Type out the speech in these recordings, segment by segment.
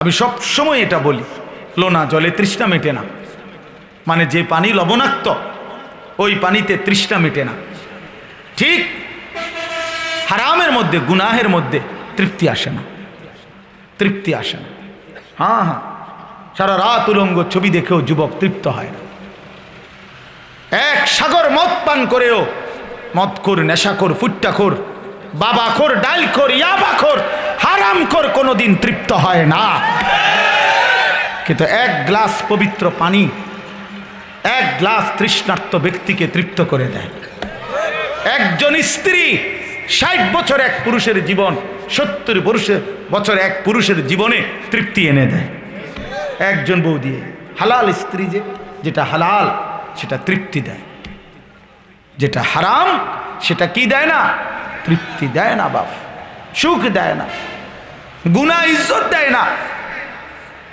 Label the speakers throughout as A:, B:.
A: আমি সব সময় এটা বলি, লোনা জলে তৃষ্ণা মেটে না। মানে যে পানি লবণাক্ত, ওই পানিতে তৃষ্ণা মেটে না। ঠিক হারামের মধ্যে, গুনাহের মধ্যে তৃপ্তি আসে না। তৃপ্তি আসে না। হ্যাঁ হ্যাঁ। সারা রাত উলঙ্গ ছবি দেখেও যুবক তৃপ্ত হয় না। এক সাগর মদ পান করেও মদ কর নেশাখোর, ফুট্টাখোর বাবাখোর ডাইলখোর ইয়াবাখোর হারামখোর কোনোদিন তৃপ্ত হয় না। কিন্তু এক গ্লাস পবিত্র পানি এক গ্লাস তৃষ্ণার্ত ব্যক্তিকে তৃপ্ত করে দেয়। একজন স্ত্রী ষাট বছর এক পুরুষের জীবন, সত্তর পুরুষের বছর এক পুরুষের জীবনে তৃপ্তি এনে দেয়। একজন বউ দিয়ে, হালাল স্ত্রী যে, যেটা হালাল, সেটা তৃপ্তি দেয়। যেটা হারাম, সেটা কি দেয় না? তৃপ্তি দেয় না বাপ, সুখ দেয় না গুণা ইজ্জত দেয় না,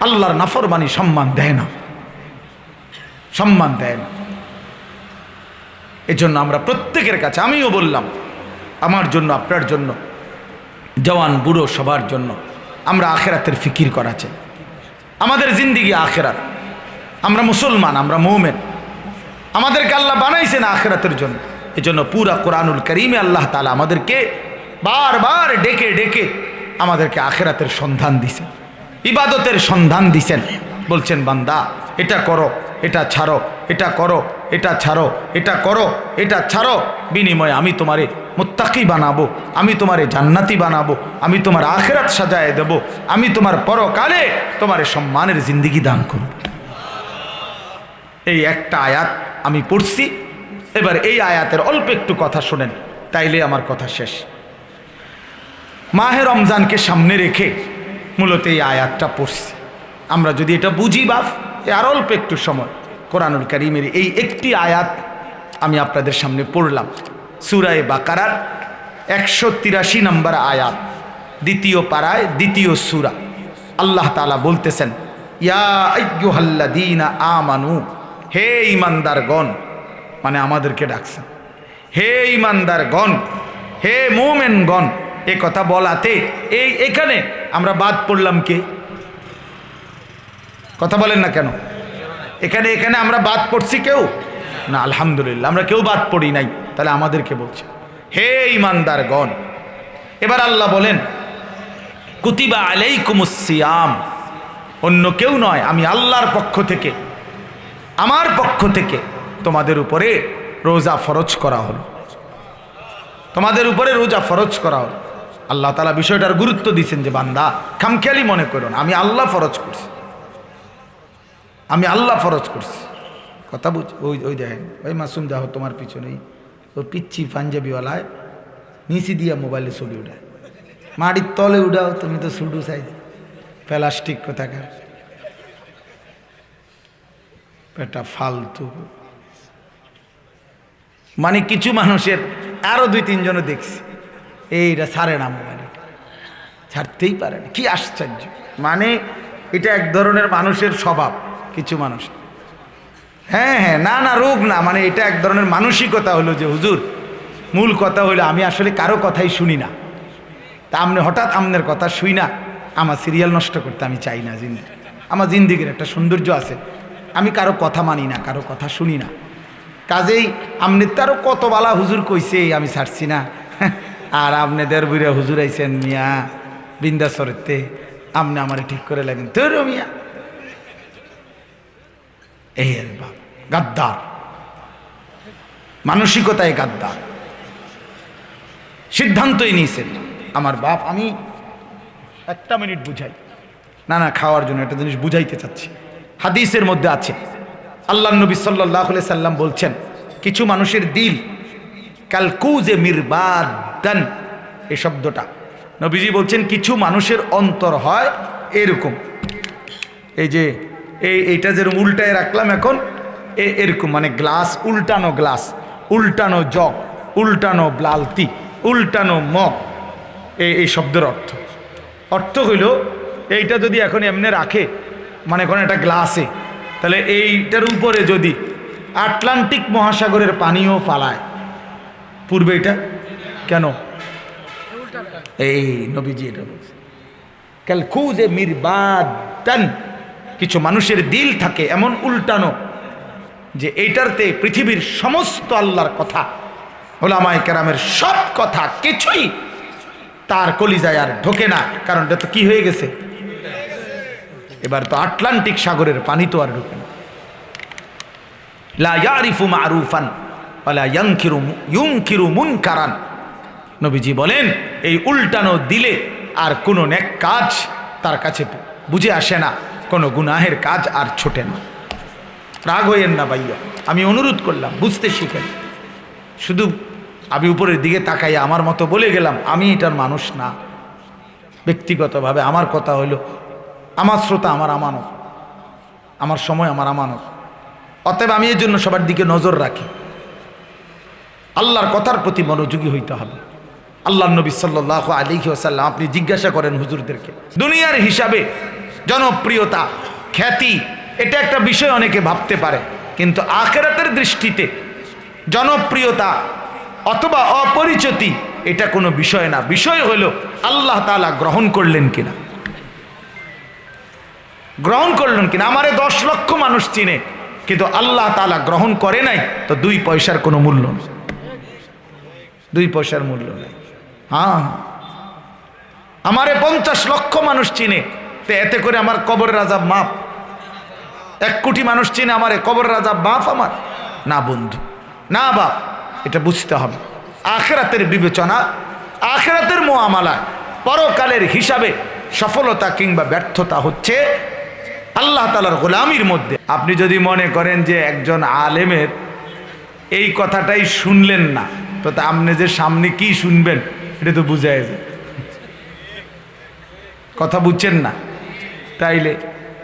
A: আল্লাহর নাফরমানি সম্মান দেয় না, সম্মান দেয় না। এজন্য আমরা প্রত্যেকের কাছে, আমিও বললাম, আমার জন্য, আপনার জন্য, জওয়ান, বুড়ো সবার জন্য আমরা আখেরাতের ফিকির করা চাই আমাদের জিন্দিগি আখেরাত। আমরা মুসলমান, আমরা মৌমেন। আমাদেরকে আল্লাহ বানাইছেন আখেরাতের জন্য। এজন্য পুরা কোরআনুল করিমে আল্লাহ তালা আমাদেরকে বারবার ডেকে ডেকে আমাদেরকে আখেরাতের সন্ধান দিছেন, ইবাদতের সন্ধান দিছেন। বলছেন, বান্দা, এটা করো, এটা ছাড়ো, এটা করো, এটা ছাড়ো, এটা করো, এটা ছাড়ো। বিনিময়ে আমি তোমারে মুত্তাকি বানাবো, আমি তোমারে জান্নাতি বানাবো, আমি তোমার আখেরাত সাজায় দেব, আমি তোমার পরকালে তোমার সম্মানের জিন্দিগি দান করব। এই একটা আয়াত আমি পড়ছি এবার এই আয়াতের অল্প একটু কথা শোনেন তাইলে আমার কথা শেষ। মাহে রমজানকে সামনে রেখে মূলত এই আয়াতটা পড়ছি। আমরা যদি এটা বুঝি এ আর অল্প একটু সময়। কোরআনুল করিমের এই একটি আয়াত আমি আপনাদের সামনে পড়লাম। সুরায় বাকারার একশো তিরাশি নম্বর আয়াত, দ্বিতীয় পাড়ায় দ্বিতীয় সুরা। আল্লাহ তালা বলতেছেন, ইয়া আমানু, হে ইমানদারগণ মানে আমাদেরকে ডাকছেন হে ইমানদার গণ হে মোমেনগণ, এ কথা বলাতে এই এখানে আমরা বাদ পড়লাম কে? কথা বলেন না কেন? এখানে এখানে আমরা বাদ পড়ছি কেউ? না, আলহামদুলিল্লাহ, আমরা কেউ বাদ পড়ি নাই, তাহলে আমাদেরকে বলছে। হে ইমানদার গণ এবার আল্লাহ বলেন, কুতিবা আলাইকুমুসিয়াম অন্য কেউ নয়, আমি আল্লাহর পক্ষ থেকে, আমার পক্ষ থেকে তোমাদের উপরে রোজা ফরজ করা হলো। তোমাদের উপরে রোজা ফরজ করা হলো। আল্লাহ তালা বিষয়টার গুরুত্ব দিচ্ছেন যে, বান্দা, খামখেয়ালি মনে করুন আমি আল্লাহ ফরজ করছি। আমি আল্লাহ ফরজ করছি। কথা বুঝ, ওই ওই দেখেন, ওই মাসুম যাহ, তোমার পিছনেই ওর পিচ্ছি পাঞ্জাবিওয়ালায় নিচি দিয়া মোবাইলে ছবি উঠায়। মাটির তলে উঠাও, তুমি তো সুডু সাইজ। প্লাস্টিক কোথাকার? এটা ফালতু। মানে কিছু মানুষের, আরও দুই তিনজনও দেখছি। এইটা ছাড়ে না মোবাইল। ছাড়তেই পারে না। কি আশ্চর্য। মানে এটা এক ধরনের মানুষের স্বভাব, কিছু মানুষ। হ্যাঁ হ্যাঁ না না, রোগ না মানে এটা এক ধরনের মানসিকতা হলো যে, হুজুর, মূল কথা হলো আমি আসলে কারও কথাই শুনি না। তা আপনি হঠাৎ আমনের কথা শুই না, আমার সিরিয়াল নষ্ট করতে আমি চাই না জিন্দিগি। আমার জিন্দিগির একটা সৌন্দর্য আছে। আমি কারও কথা মানি না, কারও কথা শুনি না। কাজেই আপনি তারও কত বালা হুজুর কইছে, আমি ছাড়ছি না। আর আপনি দেড় হুজুর আইছেন মিয়া, বিন্দাসরেতে। আপনি আমার ঠিক করে লাগেন। তোর মিয়া। এই বাপ, গাদ্দার। মানসিকতায় গাদ্দার। সিদ্ধান্তই নিয়েছেন। আমার বাপ, আমি একটা মিনিট বুঝাই। না না, খাওয়ার জন্য একটা জিনিস বুঝাইতে চাচ্ছি। হাদিসের মধ্যে আছে। আল্লাহ নবী সাল্লাহ সাল্লাম বলছেন, কিছু মানুষের দিল কালকুজে মিরবাদান এই শব্দটা। নবীজি বলছেন, কিছু মানুষের অন্তর হয় এরকম। এই যে, এই, এইটা যেরকম উল্টায় রাখলাম এখন, এ, এরকম মানে গ্লাস, উল্টানো গ্লাস, উল্টানো জগ, উল্টানো ব্লালতি উল্টানো মগ এই এই শব্দের অর্থ। অর্থ হইল, এইটা যদি এখন এমনি রাখে মানে কোনো একটা গ্লাসে তাহলে এইটার উপরে যদি আটলান্টিক মহাসাগরের পানিও পালায় পূর্বে এটা? কেন? এই নবীজি এটা বলছে। ক্যালকুজে মিরবাদান, কিছু মানুষের দিল থাকে এমন উল্টানো যে এইটারতে পৃথিবীর সমস্ত আল্লাহর কথা, ওলামায় কেরামের সব কথা কিছুই তার কলিজায় আর ঢোকে না। কারণ এটা তো কি হয়ে গেছে? এবার তো আটলান্টিক সাগরের পানি তো আর ঢোকে মারুফান মুনকারান। নবীজি বলেন, এই উল্টানো দিলে আর কোনো নেক কাজ তার কাছে বুঝে আসে না, কোনো গুনাহের কাজ আর ছোটে না। রাগ হইয়েন না ভাইয়া, আমি অনুরোধ করলাম, বুঝতে শিখেন। শুধু আমি উপরের দিকে তাকাইয়া আমার মতো বলে গেলাম, আমি এটার মানুষ না। ব্যক্তিগতভাবে আমার কথা হলো আমার শ্রোতা, আমার আমানত। আমার সময়, আমার আমানত। অতএব আমি এর জন্য সবার দিকে নজর রাখি। আল্লাহর কথার প্রতি মনোযোগী হইতে হবে। আল্লাহ নবী সাল্লাহ আলিহি ওসাল্লাম আপনি জিজ্ঞাসা করেন হুজুরদেরকে, দুনিয়ার হিসাবে জনপ্রিয়তা, খ্যাতি, এটা একটা বিষয় অনেকে ভাবতে পারে। কিন্তু আখেরাতের দৃষ্টিতে জনপ্রিয়তা অথবা অপরিচিতি, এটা কোনো বিষয় না। বিষয় হলো, আল্লাহ তালা গ্রহণ করলেন কিনা? গ্রহণ করলেন কিনা? আমারে দশ লক্ষ মানুষ চিনে, কিন্তু আল্লাহ তালা গ্রহণ করে নাই, তো দুই পয়সার কোনো মূল্য নেই। দুই পয়সার মূল্য নেই। হ্যাঁ হ্যাঁ। আমারে পঞ্চাশ লক্ষ মানুষ চিনে, তো এতে করে আমার কবর রাজা মাপ এক কোটি মানুষ চিনে আমার কবর রাজা বাপ আমার? না বন্ধু, না বাপ, এটা বুঝতে হবে। আখেরাতের বিবেচনা, আখেরাতের মোয়ামালা, পরকালের হিসাবে সফলতা কিংবা ব্যর্থতা হচ্ছে আল্লাহ তালার গোলামির মধ্যে। আপনি যদি মনে করেন যে একজন আলেমের এই কথাটাই শুনলেন না, তো আপনি যে সামনে কি শুনবেন, এটা তো বুঝাই যায়। কথা বুঝছেন না? তাইলে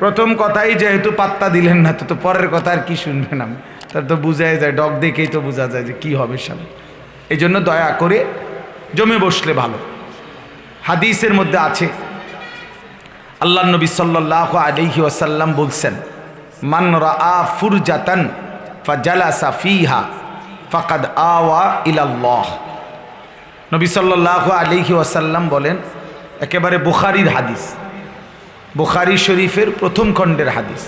A: প্রথম কথাই যেহেতু পাত্তা দিলেন না, তো তো পরের কথা আর কি শুনবেন আমি তার তো বুঝাই যায়, ডগ দেখেই তো বোঝা যায় যে কি হবে সামনে। এই জন্য দয়া করে জমে বসলে ভালো। হাদিসের মধ্যে আছে আল্লাহ নবী সাল্লাহ আলহি ওয়াসাল্লাম বলছেন, মান রা ফুরজাতান ফিহা ফাকাদ আওয়া ইলাল্লাহ। নবী সাল্লাহ আলহি ওয়াসাল্লাম বলেন, একেবারে বুখারির হাদিস, বুখারি শরীফের প্রথম খণ্ডের হাদিস।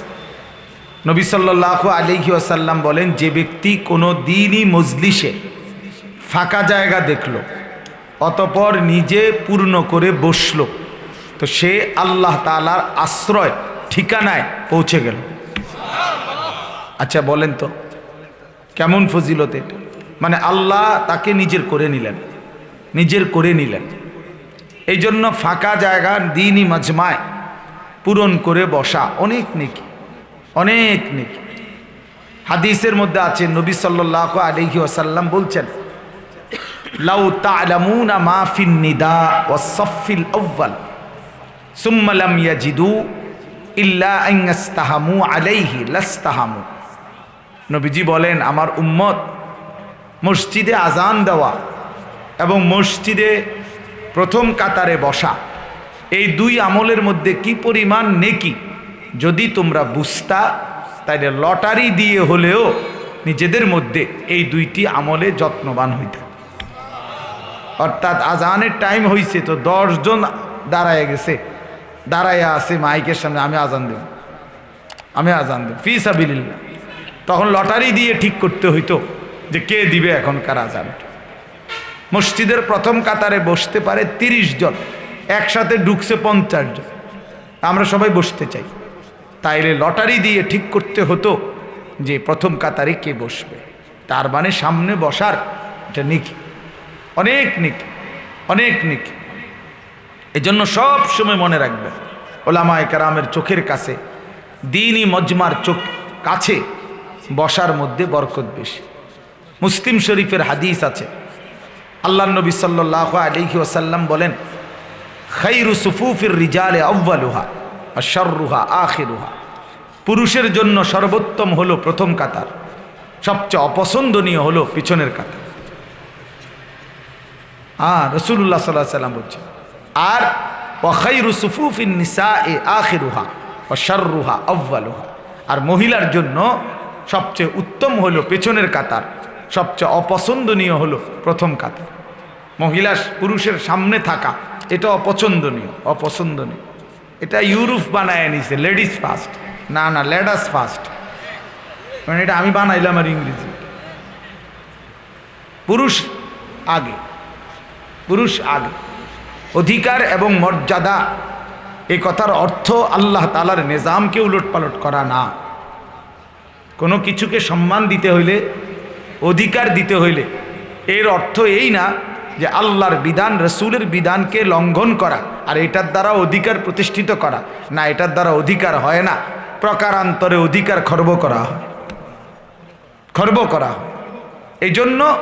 A: নবী সাল্লাহ আলহি আসাল্লাম বলেন, যে ব্যক্তি কোনো দিনই মজলিসে ফাঁকা জায়গা দেখল, অতপর নিজে পূর্ণ করে বসল তো সে আল্লাহ তালার আশ্রয়, ঠিকানায় পৌঁছে গেল। আচ্ছা বলেন তো, কেমন ফজিলত এটা? মানে আল্লাহ তাকে নিজের করে নিলেন, নিজের করে নিলেন। এই জন্য ফাঁকা জায়গা, দিনই মজমায় পূরণ করে বসা অনেক নেকি অনেক নেকি। হাদিসের মধ্যে আছে, নবী সাল্লাহ আলহি আসাল্লাম বলছেন, লাউ তালামুনা মাফিন নিদা ও সফিল আউ্বাল সুম্মালাম ইয়াজিদু ইল্লা আইয়াস্তাহামু আলাইহি লাস্তাহামু। নবীজি বলেন, আমার উম্মত মসজিদে আজান দেওয়া এবং মসজিদে প্রথম কাতারে বসা, এই দুই আমলের মধ্যে কি পরিমাণ নেকি? যদি তোমরা বুঝতা, তাইলে লটারি দিয়ে হলেও নিজেদের মধ্যে এই দুইটি আমলে যত্নবান হইতে অর্থাৎ আজানের টাইম হয়েছে তো দশজন দাঁড়ায় গেছে। দাঁড়াইয়া আছে মাইকের সামনে, আমি আজান দেব। আমি আজান দেব। ফি সাবিল্লা তখন লটারি দিয়ে ঠিক করতে হইতো যে কে দিবে এখনকার আজান। মসজিদের প্রথম কাতারে বসতে পারে তিরিশ জন, একসাথে ঢুকছে পঞ্চাশ জন। আমরা সবাই বসতে চাই। তাইলে লটারি দিয়ে ঠিক করতে হতো যে প্রথম কাতারে কে বসবে। তার মানে সামনে বসার এটা নিকি। অনেক নিকি। অনেক নিকি। এজন্য সব সময় মনে রাখবেন ওলামায় কারামের চোখের কাছে, দিনই মজমার চোখ কাছে বসার মধ্যে বরকত বেশি। মুসলিম শরীফের হাদিস আছে। আল্লাহ নবী সাল্লাহ আলহি ওসাল্লাম বলেন খৈরু সুফুফির রিজালে আব্বালুহা শর্রুহা আখিরুহা। পুরুষের জন্য সর্বোত্তম হলো প্রথম কাতার, সবচেয়ে অপছন্দনীয় হলো পিছনের কাতার। হ্যাঁ রসুল্লাহ সাল্লাহ সাল্লাম বলছে আর ওয়াখাইরু সুফুফিন নিসা এ আখিরুহা ও শর্রুহা আব্বালুহা আর মহিলার জন্য সবচেয়ে উত্তম হলো পেছনের কাতার, সবচেয়ে অপছন্দনীয় হলো প্রথম কাতার। মহিলা পুরুষের সামনে থাকা, এটা অপছন্দনীয় অপছন্দনীয়। এটা ইউরোপ বানায় নিছে, লেডিস ফার্স্ট। না না, লেডাস ফার্স্ট। মানে এটা আমি বানাইলাম আর ইংরেজি। পুরুষ আগে পুরুষ আগে। অধিকার এবং মর্যাদা। এই কথার অর্থ আল্লাহ তালার নিজামকে উলট পালট করা না। কোনো কিছুকে সম্মান দিতে হইলে, অধিকার দিতে হইলে, এর অর্থ এই না যে আল্লাহর বিধান, রসুলের বিধানকে লঙ্ঘন করা আর এটার দ্বারা অধিকার প্রতিষ্ঠিত করা। না, এটার দ্বারা অধিকার হয় না। প্রকারান্তরে অধিকার খর্ব করা হয়। খর্ব করা হয়। এই জন্য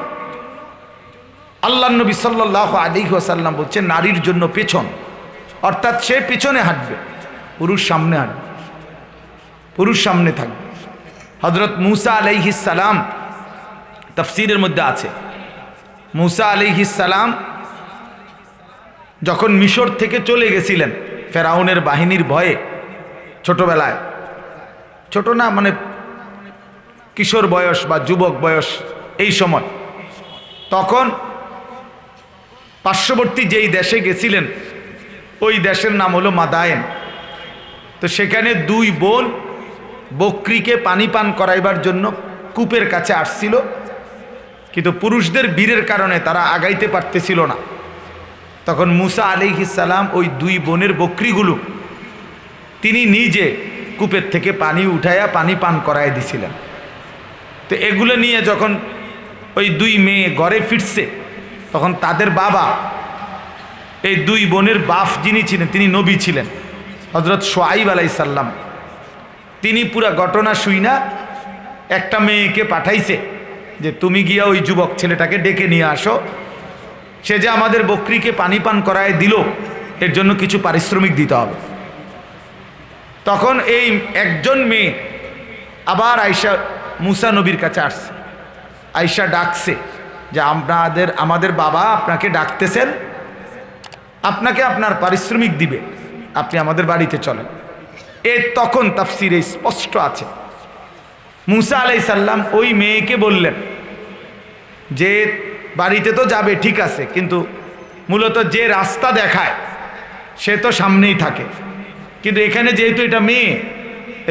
A: আল্লাহ নবী সাল্লাহ আলী ওসাল্লাম বলছে নারীর জন্য পেছন। অর্থাৎ সে পিছনে হাঁটবে, পুরুষ সামনে হাঁটবে, পুরুষ সামনে থাকবে। হজরত মুসা আলাইহিসালাম তফসিরের মধ্যে আছে। মুসা আলিহিসালাম যখন মিশর থেকে চলে গেছিলেন, ফেরাউনের বাহিনীর ভয়ে ছোটবেলায়, ছোট না মানে কিশোর বয়স বা যুবক বয়স, এই সময়, তখন পার্শ্ববর্তী যেই দেশে গেছিলেন, ওই দেশের নাম হলো মাদায়েন। তো সেখানে দুই বোন বকরিকে পানি পান করাইবার জন্য কূপের কাছে আসছিল, কিন্তু পুরুষদের বীরের কারণে তারা আগাইতে পারতেছিল না। তখন মুসা আলিহিসাল্লাম ওই দুই বোনের বকরিগুলো তিনি নিজে কূপের থেকে পানি উঠাইয়া পানি পান করাই দিছিলেন। তো এগুলো নিয়ে যখন ওই দুই মেয়ে ঘরে ফিরছে তখন তাদের বাবা, এই দুই বোনের বাপ যিনি ছিলেন, তিনি নবী ছিলেন হজরত সোয়াইব আলাইসাল্লাম তিনি পুরা ঘটনা শুই না, একটা মেয়েকে পাঠাইছে যে, তুমি গিয়া ওই যুবক ছেলেটাকে ডেকে নিয়ে আসো। সে যে আমাদের বকরিকে পানি পান করায় দিল, এর জন্য কিছু পারিশ্রমিক দিতে হবে। তখন এই একজন মেয়ে আবার আয়সা মুসা নবীর কাছে আসছে। আয়সা ডাকছে যে আপনাদের, আমাদের বাবা আপনাকে ডাকতেছেন, আপনাকে আপনার পারিশ্রমিক দিবে, আপনি আমাদের বাড়িতে চলেন। এ তখন তাফসিরে স্পষ্ট আছে। মুসা আলাই সাল্লাম ওই মেয়েকে বললেন, যে বাড়িতে তো যাবে, ঠিক আছে, কিন্তু মূলত যে রাস্তা দেখায়, সে তো সামনেই থাকে। কিন্তু এখানে যেহেতু এটা মেয়ে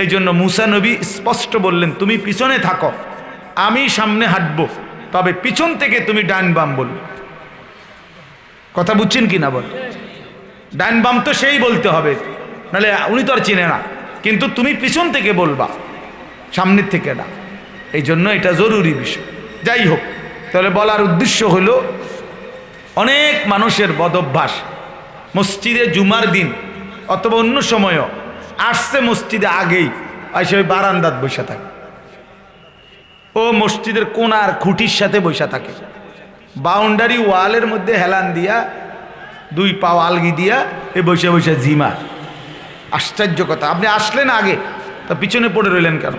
A: এই জন্য মুসা নবী স্পষ্ট বললেন, তুমি পিছনে থাকো, আমি সামনে হাঁটব। তবে পিছন থেকে তুমি ডান বাম বলবে। কথা বুঝছেন কি না বল? ডান বাম তো সেই বলতে হবে, নাহলে উনি তো আর চিনে না। কিন্তু তুমি পিছন থেকে বলবা, সামনের থেকে না। এই জন্য এটা জরুরি বিষয়। যাই হোক, তাহলে বলার উদ্দেশ্য হলো, অনেক মানুষের বদভ্যাস। মসজিদে জুমার দিন অথবা অন্য সময়ও আসছে মসজিদে আগেই আসে ওই বারান্দাত বসে থাকে। ও মসজিদের কোনার খুঁটির সাথে বসে থাকে। বাউন্ডারি ওয়ালের মধ্যে হেলান দিয়া, দুই পাও আলগি দিয়া এ বসে বসে জিমা। আশ্চর্য কথা, আপনি আসলেন আগে, তা পিছনে পড়ে রইলেন কেন?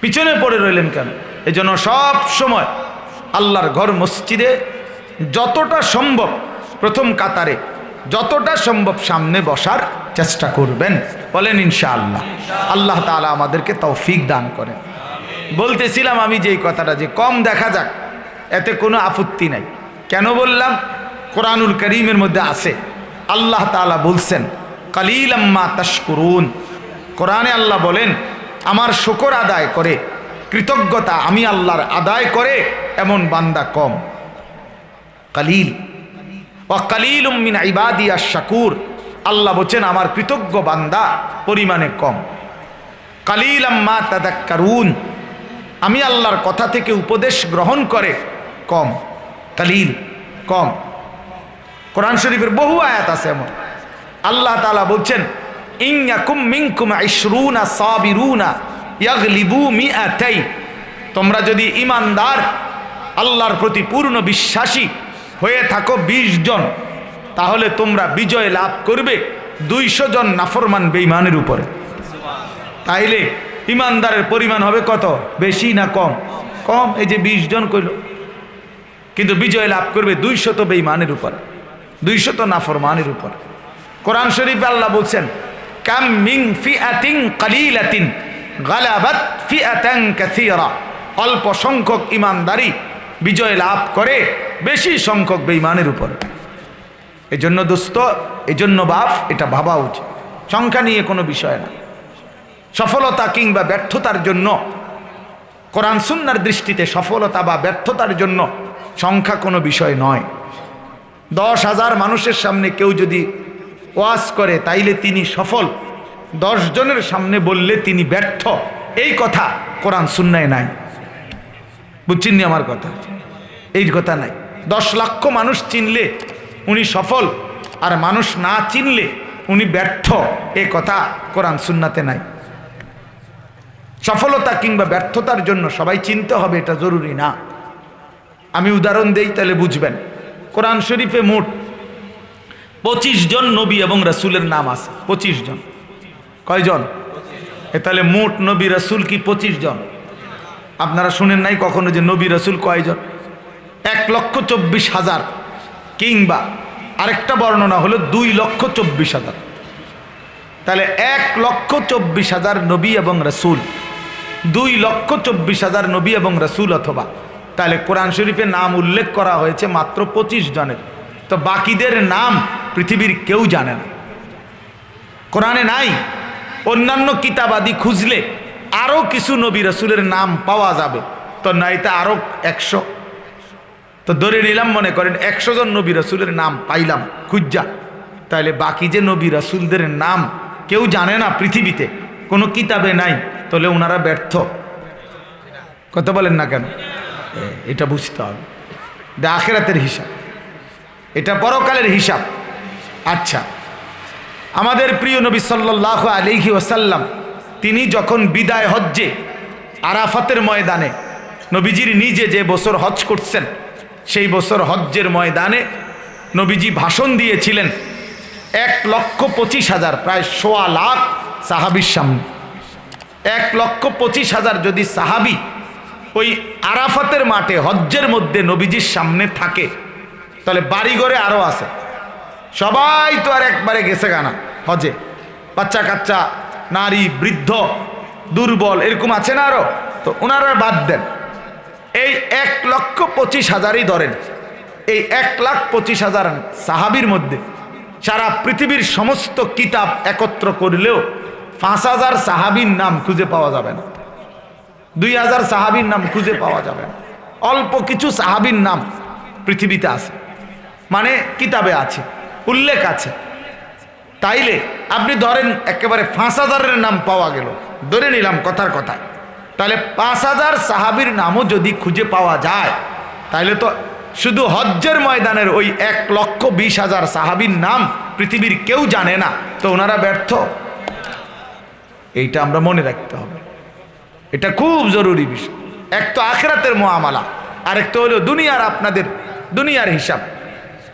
A: পিছনে পড়ে রইলেন কেন? এই জন্য সব সময় আল্লাহর ঘর মসজিদে যতটা সম্ভব প্রথম কাতারে, যতটা সম্ভব সামনে বসার চেষ্টা করবেন। বলেন ইনশাআল্লাহ। আল্লাহ তালা আমাদেরকে তৌফিক দান করেন। বলতেছিলাম আমি যে এই কথাটা যে কম দেখা যাক, এতে কোনো আপত্তি নাই। কেন বললাম? কোরআনুল করিমের মধ্যে আছে, আল্লাহ তালা বলছেন কালিলাম্মা তাশকুরুন। কোরআনে আল্লাহ বলেন, আমার শকর আদায় করে, কৃতজ্ঞতা আমি আল্লাহর আদায় করে, এমন বান্দা কম। কালিল ও কালিল উম্মিন ইবাদিয়া শাকুর আল্লাহ বলছেন, আমার কৃতজ্ঞ বান্দা পরিমাণে কম। কালিল আম্মা তাদাক্কারুন। আমি আল্লাহর কথা থেকে উপদেশ গ্রহণ করে, কম। কালিল কম। কোরআন শরীফের বহু আয়াত আছে এমন। আল্লাহ তালা বলছেন তোমরা যদি ইমানদার আল্লাহর প্রতি পূর্ণ বিশ্বাসী হয়ে থাকো ২০ জন, তাহলে তোমরা বিজয় লাভ করবে দুইশো জন নাফরমান বেইমানের উপরে। তাইলে ইমানদারের পরিমাণ হবে কত? বেশি না কম? কম, এই যে ২০ জন কইল। কিন্তু বিজয় লাভ করবে দুইশত বেইমানের উপর। দুইশত নাফরমানের উপর। কোরআন শরীফ আল্লাহ বলছেন, কাম মিং ফিআতিন কালিলাতিন গালাবাত ফিআতান কাসীরা। অল্প সংখ্যক ইমানদারি বিজয় লাভ করে বেশি সংখ্যক বেঈমানের উপর। এজন্য দোস্ত, এজন্য বাপ, এটা ভাবা উচিত। সংখ্যা নিয়ে কোনো বিষয় না। সফলতা কিংবা ব্যর্থতার জন্য, কোরআন সুন্নার দৃষ্টিতে সফলতা বা ব্যর্থতার জন্য সংখ্যা কোনো বিষয় নয়। দশ হাজার মানুষের সামনে কেউ যদি ওয়াজ করে, তাইলে তিনি সফল। দশ জনের সামনে বললে তিনি ব্যর্থ। এই কথা কোরআন সুন্নায় নাই। বুঝছেননি আমার কথা? এই কথা নাই। দশ লক্ষ মানুষ চিনলে উনি সফল, আর মানুষ না চিনলে উনি ব্যর্থ। এ কথা কোরআন সুন্নাতে নাই। সফলতা কিংবা ব্যর্থতার জন্য সবাই চিনতে হবে এটা জরুরি না। আমি উদাহরণ দেই, তাহলে বুঝবেন। কোরআন শরীফে মোট পঁচিশ জন নবী এবং রাসুলের নাম আছে। পঁচিশ জন। কয়জন? এ তাহলে মোট নবী রাসুল কি পঁচিশ জন? আপনারা শুনেন নাই কখনো যে নবী রাসুল কয়জন? এক লক্ষ চব্বিশ হাজার কিংবা আরেকটা বর্ণনা হলো দুই লক্ষ চব্বিশ হাজার। তাহলে এক লক্ষ চব্বিশ হাজার নবী এবং রসুল। দুই লক্ষ চব্বিশ হাজার নবী এবং রসুল অথবা। তাহলে কোরআন শরীফে নাম উল্লেখ করা হয়েছে মাত্র পঁচিশ জনের। তো বাকিদের নাম পৃথিবীর কেউ জানে না। কোরআনে নাই। অন্যান্য কিতাবাদি খুঁজলে আরও কিছু নবী রসুলের নাম পাওয়া যাবে। তো নাইতে আরও একশো। তো ধরে নিলাম মনে করেন একশো জন নবী রসুলের নাম পাইলাম, খুঁজা। তাহলে বাকি যে নবী রসুলদের নাম কেউ জানে না পৃথিবীতে। কোনো কিতাবে নাই। তাহলে ওনারা ব্যর্থ। কথা বলেন না কেন? এটা বুঝতে হবে। এটা আখেরাতের হিসাব। এটা পরকালের হিসাব। আচ্ছা আমাদের প্রিয় নবী সাল্লাহ আলিহি ওসাল্লাম তিনি যখন বিদায় হজ্জে, আরাফাতের ময়দানে, নবীজির নিজে যে বছর হজ করছেন, সেই বছর হজ্জের ময়দানে নবীজি ভাষণ দিয়েছিলেন, এক লক্ষ পঁচিশ হাজার, প্রায় সোয়া লাখ সাহাবির সামনে। এক লক্ষ পঁচিশ হাজার যদি সাহাবি ওই আরাফাতের মাঠে, হজ্জের মধ্যে নবীজির সামনে থাকে, তাহলে বাড়িঘরে আরও আছে। সবাই তো আর একবারে গেছে গানা হজে বাচ্চা কাচ্চা, নারী, বৃদ্ধ, দুর্বল, এরকম আছে না আরও তো ওনারা বাদ দেন। এই এক লক্ষ পঁচিশ হাজারই ধরেন, এই এক লাখ পঁচিশ হাজার সাহাবির মধ্যে সারা পৃথিবীর সমস্ত কিতাব একত্র করলেও পাঁচ হাজার সাহাবির নাম খুঁজে পাওয়া যাবে না। দুই হাজার সাহাবির নাম খুঁজে পাওয়া যাবে না। অল্প কিছু সাহাবির নাম পৃথিবীতে আছে। মানে কিতাবে আছে, উল্লেখ আছে। তাইলে আপনি ধরেন একেবারে পাঁচ হাজারের নাম পাওয়া গেল, ধরে নিলাম কথার কথা। তাহলে পাঁচ হাজার সাহাবির নামও যদি খুঁজে পাওয়া যায়, তাইলে তো শুধু হজ্জের ময়দানের ওই এক লক্ষ বিশ হাজার সাহাবির নাম পৃথিবীর কেউ জানে না। তো ওনারা ব্যর্থ। এইটা আমরা মনে রাখতে হবে। এটা খুব জরুরি বিষয়। এক তো আখেরাতের মহামালা, আরেক তো হলো দুনিয়ার আপনাদের, দুনিয়ার হিসাব।